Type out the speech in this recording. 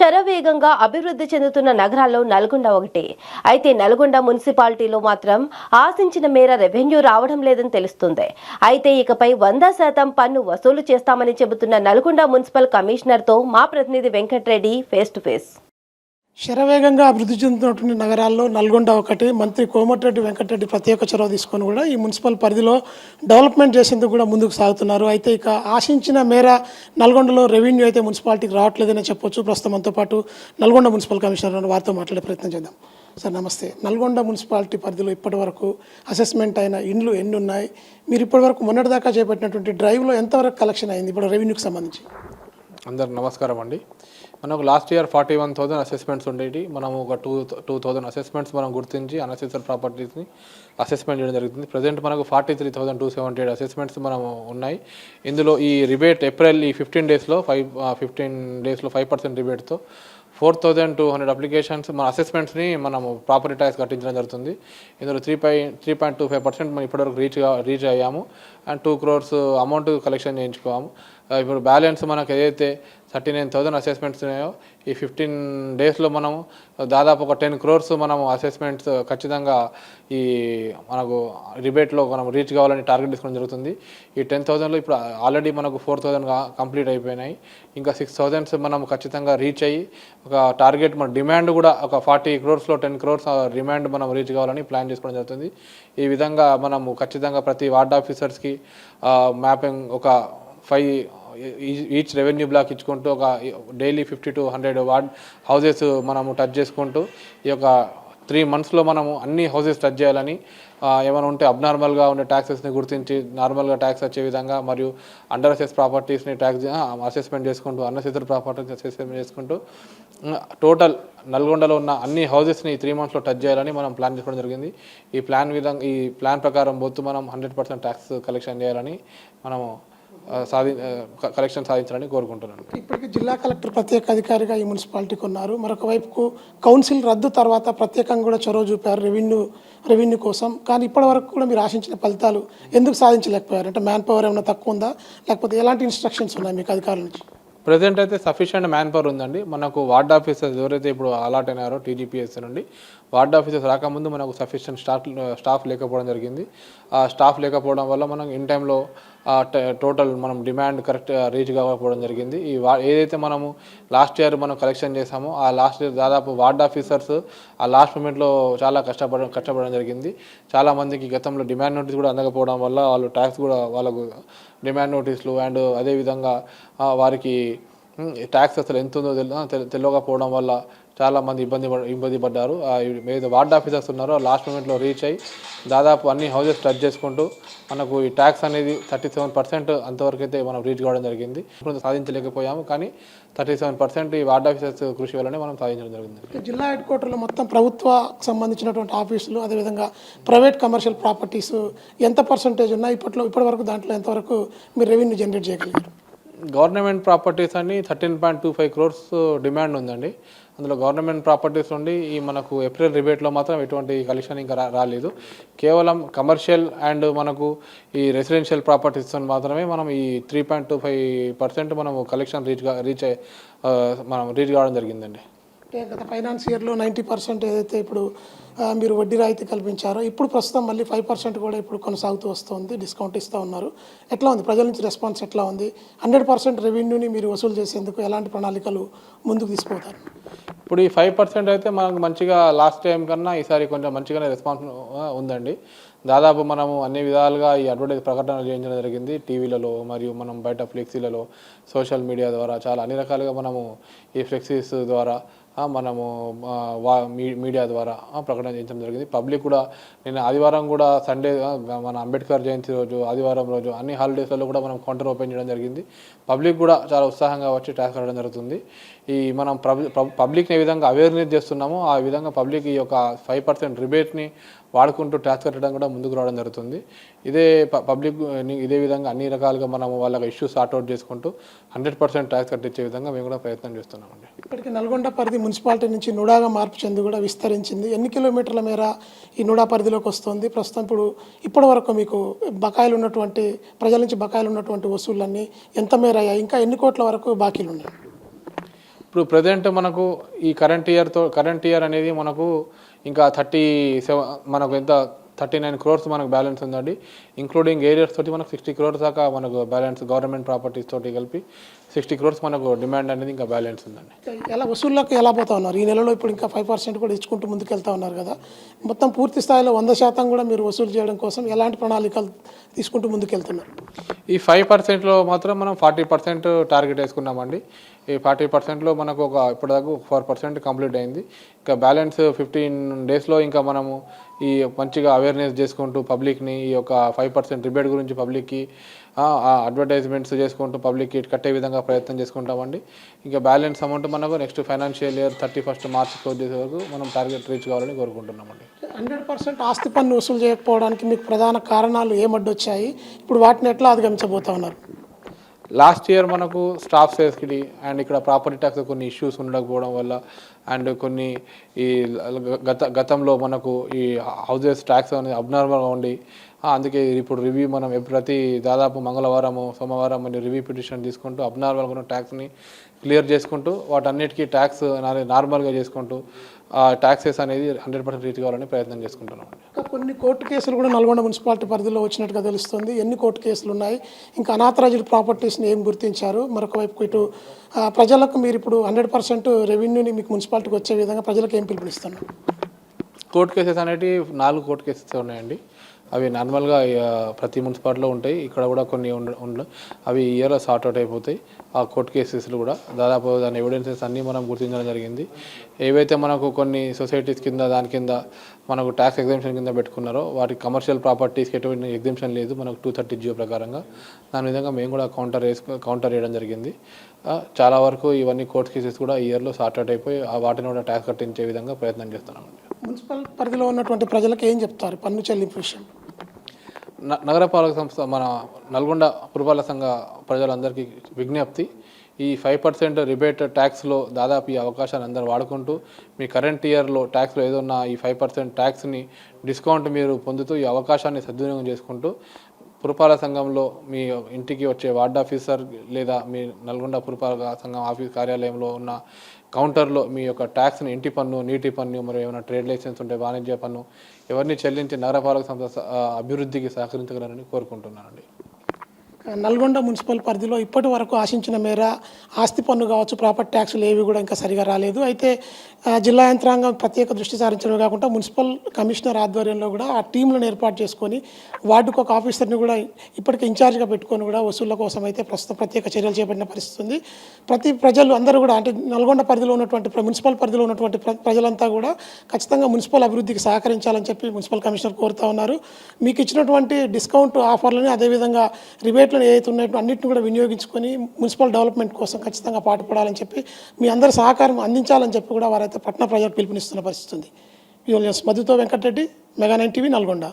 శరవేగంగా అభివృద్ధి చెందుతున్న నగరాల్లో నల్గొండ ఒకటి. అయితే నల్గొండ మున్సిపాలిటీలో మాత్రం ఆశించిన మేర రెవెన్యూ రావడం లేదని తెలుస్తుంది. అయితే ఇకపై వంద శాతం పన్ను వసూలు చేస్తామని చెబుతున్న నల్గొండ మున్సిపల్ కమిషనర్తో మా ప్రతినిధి వెంకట్రెడ్డి ఫేస్ టు ఫేస్. శరవేగంగా అభివృద్ధి చెందుతున్నటువంటి నగరాల్లో నల్గొండ ఒకటి మంత్రి కోమటిరెడ్డి వెంకటరెడ్డి ప్రత్యేక చొరవ తీసుకొని కూడా ఈ మున్సిపల్ పరిధిలో డెవలప్మెంట్ చేసేందుకు కూడా ముందుకు సాగుతున్నారు. అయితే ఇక ఆశించిన మేర నల్గొండలో రెవెన్యూ అయితే మున్సిపాలిటీకి రావట్లేదని చెప్పొచ్చు. ప్రస్తుతం మనతో పాటు నల్గొండ మున్సిపల్ కమిషనర్ వారితో మాట్లాడే ప్రయత్నం చేద్దాం. సార్ నమస్తే. నల్గొండ మున్సిపాలిటీ పరిధిలో ఇప్పటివరకు అసెస్మెంట్ అయిన ఇండ్లు ఎన్ని ఉన్నాయి మీరు ఇప్పటివరకు మొన్నటిదాకా చేపట్టినటువంటి డ్రైవ్లో ఎంతవరకు కలెక్షన్ అయింది? ఇప్పుడు రెవెన్యూకి సంబంధించి. అందరు నమస్కారం అండి. మనకు last year forty one thousand assessments ఉండేవి మనం ఒక టూ టూ థౌసండ్ అసెస్మెంట్స్ మనం గుర్తించి అన్అసెసర్ ప్రాపర్టీస్ని అసెస్మెంట్ చేయడం జరుగుతుంది. ప్రజెంట్ మనకు forty three thousand two seventy eight assessments మనం ఉన్నాయి. ఇందులో ఈ రిబేట్ ఏప్రిల్ ఈ ఫిఫ్టీన్ డేస్లో ఫైవ్ ఫిఫ్టీన్ డేస్లో five percent రిబేట్తో four thousand two hundred applications మన అసెస్మెంట్స్ని మనం ప్రాపర్టీ ట్యాక్స్ కట్టించడం జరుగుతుంది. ఇందులో త్రీ పై three point two five percent మనం ఇప్పటివరకు రీచ్ రీచ్ అయ్యాము. And two crores amount collection చేయించుకోము. ఇప్పుడు బ్యాలెన్స్ మనకు ఏదైతే థర్టీ నైన్ థౌజండ్ అసెస్మెంట్స్ ఉన్నాయో. ఈ ఫిఫ్టీన్ డేస్లో మనము దాదాపు ఒక టెన్ క్రోర్స్ మనము అసెస్మెంట్స్ ఖచ్చితంగా ఈ మనకు రిబేట్లో మనం రీచ్ కావాలని టార్గెట్ తీసుకోవడం జరుగుతుంది. ఈ టెన్ థౌజండ్లో ఇప్పుడు ఆల్రెడీ మనకు ఫోర్ థౌజండ్ కంప్లీట్ అయిపోయినాయి. ఇంకా సిక్స్ థౌజండ్స్ మనం ఖచ్చితంగా రీచ్ అయ్యి ఒక టార్గెట్ మన డిమాండ్ కూడా ఒక ఫార్టీ క్రోర్స్లో టెన్ క్రోర్స్ డిమాండ్ మనం రీచ్ కావాలని ప్లాన్ చేసుకోవడం జరుగుతుంది. ఈ విధంగా మనము ఖచ్చితంగా ప్రతి వార్డ్ ఆఫీసర్స్కి మ్యాపింగ్ ఒక ఫైవ్ ఈచ్ రెవెన్యూ బ్లాక్ ఇచ్చుకుంటూ ఒక daily fifty to hundred ward houses మనము టచ్ చేసుకుంటూ ఈ యొక్క త్రీ మంత్స్లో మనము అన్ని హౌసెస్ టచ్ చేయాలని ఏమైనా ఉంటే అబ్నార్మల్గా ఉండే ట్యాక్సెస్ని గుర్తించి నార్మల్గా ట్యాక్స్ వచ్చే విధంగా మరియు అండర్ అసెస్ ప్రాపర్టీస్ని ట్యాక్స్ అసెస్మెంట్ చేసుకుంటూ అన్అసెసర్ ప్రాపర్టీస్ అసెస్మెంట్ చేసుకుంటూ టోటల్ నల్గొండలో ఉన్న అన్ని హౌసెస్ని త్రీ మంత్స్లో టచ్ చేయాలని మనం ప్లాన్ చేసుకోవడం జరిగింది. ఈ ప్లాన్ విధంగా ఈ ప్లాన్ ప్రకారం పోతూ మనం హండ్రెడ్ పర్సెంట్ ట్యాక్స్ కలెక్షన్ చేయాలని మనము సాధి కలెక్షన్ సాధించాలని కోరుకుంటున్నాను. ఇప్పటికీ జిల్లా కలెక్టర్ ప్రత్యేక అధికారిగా ఈ మున్సిపాలిటీకి ఉన్నారు మరొక వైపుకు కౌన్సిల్ రద్దు తర్వాత ప్రత్యేకంగా కూడా చొరవ చూపారు రెవెన్యూ రెవెన్యూ కోసం. కానీ ఇప్పటి వరకు కూడా మీరు ఆశించిన ఫలితాలు ఎందుకు సాధించలేకపోయారు? అంటే మ్యాన్ పవర్ ఏమైనా తక్కువ ఉందా? లేకపోతే ఎలాంటి ఇన్స్ట్రక్షన్స్ ఉన్నాయి మీకు అధికారుల నుంచి? ప్రజెంట్ అయితే సఫిషియంట్ మ్యాన్ పవర్ ఉందండి. మనకు వార్డ్ ఆఫీసర్స్ ఎవరైతే ఇప్పుడు అలాట్ అయినారో టీజీపీఎస్ నుండి వార్డ్ ఆఫీసర్స్ రాకముందు మనకు సఫిషియంట్ స్టాఫ్ స్టాఫ్ లేకపోవడం జరిగింది. ఆ స్టాఫ్ లేకపోవడం వల్ల మనం ఇన్ టైంలో టోటల్ మనం డిమాండ్ కరెక్ట్ రీచ్ కాకపోవడం జరిగింది. ఈ వా ఏదైతే మనము లాస్ట్ ఇయర్ మనం కలెక్షన్ చేసామో ఆ లాస్ట్ ఇయర్ దాదాపు వార్డ్ ఆఫీసర్స్ ఆ లాస్ట్ మూమెంట్లో చాలా కష్టపడడం కష్టపడడం జరిగింది. చాలా మందికి గతంలో డిమాండ్ నోటీస్ కూడా అందకపోవడం వల్ల వాళ్ళు ట్యాక్స్ కూడా వాళ్ళకు డిమాండ్ నోటీసులు అండ్ అదేవిధంగా వారికి ట్యాక్స్ అసలు ఎంత ఉందో తెలు- తెలియకపోవడం వల్ల చాలా మంది ఇబ్బంది ఇబ్బంది పడ్డారు. ఆ, వార్డ్ ఆఫీసర్స్ ఉన్నారో లాస్ట్ మూమెంట్లో రీచ్ అయ్యి దాదాపు అన్ని హౌసెస్ టచ్ చేసుకుంటూ మనకు ఈ ట్యాక్స్ అనేది థర్టీ సెవెన్ పర్సెంట్ అంతవరకు అయితే మనం రీచ్ కావడం జరిగింది. ఇప్పుడు సాధించలేకపోయాము కానీ థర్టీ సెవెన్ పర్సెంట్ ఈ వార్డ్ ఆఫీసర్స్ కృషి వల్లనే మనం సాధించడం జరిగింది. జిల్లా హెడ్ క్వార్టర్లో మొత్తం ప్రభుత్వ సంబంధించినటువంటి ఆఫీసులు అదేవిధంగా ప్రైవేట్ కమర్షియల్ ప్రాపర్టీస్ ఎంత పర్సంటేజ్ ఉన్నాయి ఇప్పట్లో ఇప్పటివరకు దాంట్లో ఎంతవరకు మీరు రెవెన్యూ జనరేట్ చేయగలిగారు? గవర్నమెంట్ ప్రాపర్టీస్ అని thirteen point two five crores demand ఉందండి. అందులో గవర్నమెంట్ ప్రాపర్టీస్ నుండి ఈ మనకు ఏప్రిల్ రిబేట్లో మాత్రం ఎటువంటి కలెక్షన్ ఇంకా రాలేదు. కేవలం కమర్షియల్ అండ్ మనకు ఈ రెసిడెన్షియల్ ప్రాపర్టీస్ మాత్రమే మనం ఈ three point two five percent మనం కలెక్షన్ రీచ్ రీచ్ మనం రీచ్ కావడం జరిగిందండి. అంటే గత ఫైనాన్స్ ఇయర్లో నైంటీ పర్సెంట్ ఏదైతే ఇప్పుడు మీరు వడ్డీ రాయితీ కల్పించారో ఇప్పుడు ప్రస్తుతం మళ్ళీ ఫైవ్ పర్సెంట్ కూడా ఇప్పుడు కొనసాగుతూ వస్తుంది డిస్కౌంట్ ఇస్తూ ఉన్నారు. ఎట్లా ఉంది? ప్రజల నుంచి రెస్పాన్స్ ఎట్లా ఉంది? హండ్రెడ్ పర్సెంట్ రెవెన్యూని మీరు వసూలు చేసేందుకు ఎలాంటి ప్రణాళికలు ముందుకు తీసుకుపోతారు? ఇప్పుడు ఈ ఫైవ్ పర్సెంట్ అయితే మనకు మంచిగా లాస్ట్ టైం కన్నా ఈసారి కొంచెం మంచిగానే రెస్పాన్స్ ఉందండి. దాదాపు మనము అన్ని విధాలుగా ఈ అడ్వర్టైజ్ ప్రకటనలు చేయించడం జరిగింది. టీవీలలో మరియు మనం బయట ఫ్లెక్సీలలో సోషల్ మీడియా ద్వారా చాలా అన్ని రకాలుగా మనము ఈ ఫ్లెక్సీస్ ద్వారా మనము వా మీ- మీడియా ద్వారా ప్రకటన చేయించడం జరిగింది. పబ్లిక్ కూడా నేను ఆదివారం కూడా సండే మన అంబేద్కర్ జయంతి రోజు ఆదివారం రోజు అన్ని హాలిడేస్లలో కూడా మనం కౌంటర్ ఓపెన్ చేయడం జరిగింది. పబ్లిక్ కూడా చాలా ఉత్సాహంగా వచ్చి ట్యాక్స్ కట్టడం జరుగుతుంది. ఈ మనం పబ్లిక్ని ఏ విధంగా అవేర్నెస్ చేస్తున్నామో ఆ విధంగా పబ్లిక్ ఈ యొక్క ఫైవ్ పర్సెంట్ రిబేట్ని వాడుకుంటూ ట్యాక్స్ కట్టడం కూడా ముందుకు రావడం జరుగుతుంది. ఇదే ప- పబ్లిక్ ఇదే విధంగా అన్ని రకాలుగా మనము వాళ్ళకి ఇష్యూస్ సార్ట్అవుట్ చేసుకుంటూ హండ్రెడ్ పర్సెంట్ ట్యాక్స్ కట్టించే విధంగా మేము కూడా ప్రయత్నం చేస్తున్నామండి. ఇప్పటికీ నల్గొండ పరిధి మున్సిపాలిటీ నుంచి నుడాగా మార్పు చెంది కూడా విస్తరించింది. ఎన్ని కిలోమీటర్ల మేర ఈ నుడా పరిధిలోకి వస్తుంది? ప్రస్తుతం ఇప్పుడు ఇప్పటి వరకు మీకు బకాయిలు ఉన్నటువంటి ప్రజల నుంచి బకాయిలు ఉన్నటువంటి వసూళ్ళన్నీ ఎంత మేర అయ్యాయి? ఇంకా ఎన్ని కోట్ల వరకు బాకీలు ఉన్నాయి ఇప్పుడు ప్రజెంట్ మనకు ఈ కరెంట్ ఇయర్తో కరెంట్ ఇయర్ అనేది మనకు ఇంకా థర్టీ సెవెన్ మనకు ఎంత థర్టీ నైన్ క్రోర్స్ మనకు బ్యాలెన్స్ ఉందండి. ఇంక్లూడింగ్ ఏరియాస్ తోటి మనకు సిక్స్టీ క్రోర్స్ దాకా మనకు బ్యాలెన్స్ గవర్నమెంట్ ప్రాపర్టీస్ తోటి కలిపి సిక్స్టీ క్రోర్స్ మనకు డిమాండ్ అనేది ఇంకా బ్యాలెన్స్ ఉందండి. ఎలా వసూళ్ళకి ఎలా పోతా ఉన్నారు? ఈ నెలలో ఇప్పుడు ఇంకా ఫైవ్ పర్సెంట్ కూడా ఇచ్చుకుంటూ ముందుకెళ్తా ఉన్నారు కదా. మొత్తం పూర్తి స్థాయిలో వంద శాతం కూడా మీరు వసూలు చేయడం కోసం ఎలాంటి ప్రణాళికలు తీసుకుంటూ ముందుకెళ్తున్నారు? ఈ ఫైవ్ పర్సెంట్లో మాత్రం మనం ఫార్టీ పర్సెంట్ టార్గెట్ వేసుకున్నామండి. ఈ ఫార్టీ పర్సెంట్లో మనకు ఒక ఇప్పటిదాకా ఫోర్ పర్సెంట్ కంప్లీట్ అయింది. ఇంకా బ్యాలెన్స్ ఫిఫ్టీన్ డేస్లో ఇంకా మనము ఈ మంచిగా అవేర్నెస్ చేసుకుంటూ పబ్లిక్ని ఈ యొక్క ఫైవ్ పర్సెంట్ రిబేట్ గురించి పబ్లిక్కి అడ్వర్టైజ్మెంట్స్ చేసుకుంటూ పబ్లిక్కి కట్టే విధంగా ప్రయత్నం చేసుకుంటామండి. ఇంకా బ్యాలెన్స్ అమౌంట్ మనకు next financial year thirty first March close చేసే వరకు మనం టార్గెట్ రీచ్ కావాలని కోరుకుంటున్నామండి. హండ్రెడ్ పర్సెంట్ ఆస్తి పన్ను వసూలు చేయకపోవడానికి మీకు ప్రధాన కారణాలు ఏమడ్డొచ్చాయి ఇప్పుడు వాటిని ఎట్లా అధిగమించబోతా ఉన్నారు? లాస్ట్ ఇయర్ మనకు స్టాఫ్ సేల్స్కి అండ్ ఇక్కడ ప్రాపర్టీ ట్యాక్స్ కొన్ని ఇష్యూస్ ఉండకపోవడం వల్ల అండ్ కొన్ని ఈ గత గతంలో మనకు ఈ హౌజెస్ ట్యాక్స్ అనేది అబ్నార్మల్గా ఉండి అందుకే ఇప్పుడు రివ్యూ మనం ప్రతి దాదాపు మంగళవారము సోమవారం అని రివ్యూ పిటిషన్ తీసుకుంటూ అబ్నార్మల్గా ఉన్న ట్యాక్స్ని క్లియర్ చేసుకుంటూ వాటన్నిటికీ ట్యాక్స్ నార్మల్గా చేసుకుంటూ ఆ ట్యాక్సెస్ అనేది హండ్రెడ్ పర్సెంట్ రీచ్ కావాలని ప్రయత్నం చేసుకుంటున్నాం. ఇంకా కొన్ని కోర్టు కేసులు కూడా నల్గొండ మున్సిపాలిటీ పరిధిలో వచ్చినట్టుగా తెలుస్తుంది. ఎన్ని కోర్టు కేసులు ఉన్నాయి? ఇంకా అనాథరాజుల ప్రాపర్టీస్ని ఏం గుర్తించారు? మరొక వైపు ఇటు ప్రజలకు మీరు ఇప్పుడు హండ్రెడ్ పర్సెంట్ రెవెన్యూని మీకు మున్సిపాలిటీకి వచ్చే విధంగా ప్రజలకు ఏం పిలుపునిస్తున్నారు? కోర్టు కేసెస్ అనేటివి నాలుగు కోర్టు కేసెస్ ఉన్నాయండి. అవి నార్మల్గా ప్రతి మున్సిపాలిటీలో ఉంటాయి. ఇక్కడ కూడా కొన్ని ఉండ అవి ఇయర్లో సార్ట్ అవుట్ అయిపోతాయి. ఆ కోర్టు కేసెస్లు కూడా. దాదాపు దాని ఎవిడెన్సెస్ అన్నీ మనం గుర్తించడం జరిగింది. ఏవైతే మనకు కొన్ని సొసైటీస్ కింద దాని కింద మనకు ట్యాక్స్ ఎగ్జామ్షన్ కింద పెట్టుకున్నారో వాటి కమర్షియల్ ప్రాపర్టీస్కి ఎటువంటి ఎగ్జామ్షన్ లేదు. మనకు టూ థర్టీ జియో ప్రకారంగా. దాని విధంగా మేము కూడా కౌంటర్ వేసుకు కౌంటర్ వేయడం జరిగింది. చాలా వరకు ఇవన్నీ కోర్టు కేసెస్ కూడా ఇయర్లో సార్ట్ అవుట్ అయిపోయి ఆ వాటిని కూడా ట్యాక్స్ కట్టించే విధంగా ప్రయత్నం చేస్తున్నామండి. మున్సిపల్ పరిధిలో ఉన్నటువంటి ప్రజలకు ఏం చెప్తారు? పన్ను చెల్లింపు విషయంలో. నగరపాలక సంస్థ మన నల్గొండ పురపాలక సంఘ ప్రజలందరికీ విజ్ఞప్తి. ఈ ఫైవ్ పర్సెంట్ రిబేట్ ట్యాక్స్లో దాదాపు ఈ అవకాశాన్ని అందరూ వాడుకుంటూ మీ కరెంట్ ఇయర్లో ట్యాక్స్లో ఏదన్నా ఈ ఫైవ్ పర్సెంట్ ట్యాక్స్ని డిస్కౌంట్ మీరు పొందుతూ ఈ అవకాశాన్ని సద్వినియోగం చేసుకుంటూ పురపాలక సంఘంలో మీ ఇంటికి వచ్చే వార్డ్ ఆఫీసర్ లేదా మీ నల్గొండ పురపాలక సంఘం ఆఫీస్ కార్యాలయంలో ఉన్న కౌంటర్లో మీ యొక్క ట్యాక్స్ని ఇంటి పన్ను నీటి పన్ను మరియు ఏమైనా ట్రేడ్ లైసెన్స్ ఉంటే వాణిజ్య పన్ను ఎవరిని చెల్లించి నగరపాలక సంస్థ అభివృద్ధికి సహకరించగలరని కోరుకుంటున్నానండి. నల్గొండ మున్సిపల్ పరిధిలో ఇప్పటి వరకు ఆశించిన మేర ఆస్తి పన్ను కావచ్చు ప్రాపర్టీ ట్యాక్సులు ఏవి కూడా ఇంకా సరిగా రాలేదు. అయితే జిల్లా యంత్రాంగం ప్రత్యేక దృష్టి సారించడమే కాకుండా మున్సిపల్ కమిషనర్ ఆధ్వర్యంలో కూడా ఆ టీంలను ఏర్పాటు చేసుకొని వార్డుకు ఒక ఆఫీసర్ని కూడా ఇప్పటికే ఇన్ఛార్జ్గా పెట్టుకొని కూడా వసూళ్ళ కోసం అయితే ప్రస్తుతం ప్రత్యేక చర్యలు చేపట్టిన పరిస్థితి ఉంది. ప్రతి ప్రజలు అందరూ కూడా అంటే నల్గొండ పరిధిలో ఉన్నటువంటి మున్సిపల్ పరిధిలో ఉన్నటువంటి ప్ర- ప్రజలంతా కూడా ఖచ్చితంగా మున్సిపల్ అభివృద్ధికి సహకరించాలని చెప్పి మున్సిపల్ కమిషనర్ కోరుతా ఉన్నారు. మీకు ఇచ్చినటువంటి డిస్కౌంట్ ఆఫర్లని అదేవిధంగా రిబేట్లను ఏవైతే ఉన్నాయో అన్నింటిని కూడా వినియోగించుకొని మున్సిపల్ డెవలప్మెంట్ కోసం ఖచ్చితంగా పాటుపడాలని చెప్పి మీ అందరి సహకారం అందించాలని చెప్పి కూడా వారైతే పట్టణ ప్రజలకు పిలుపునిస్తున్న పరిస్థితి ఉంది. మధుతో Venkatareddy mega nine TV Nalgonda.